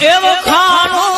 એવું ખાનું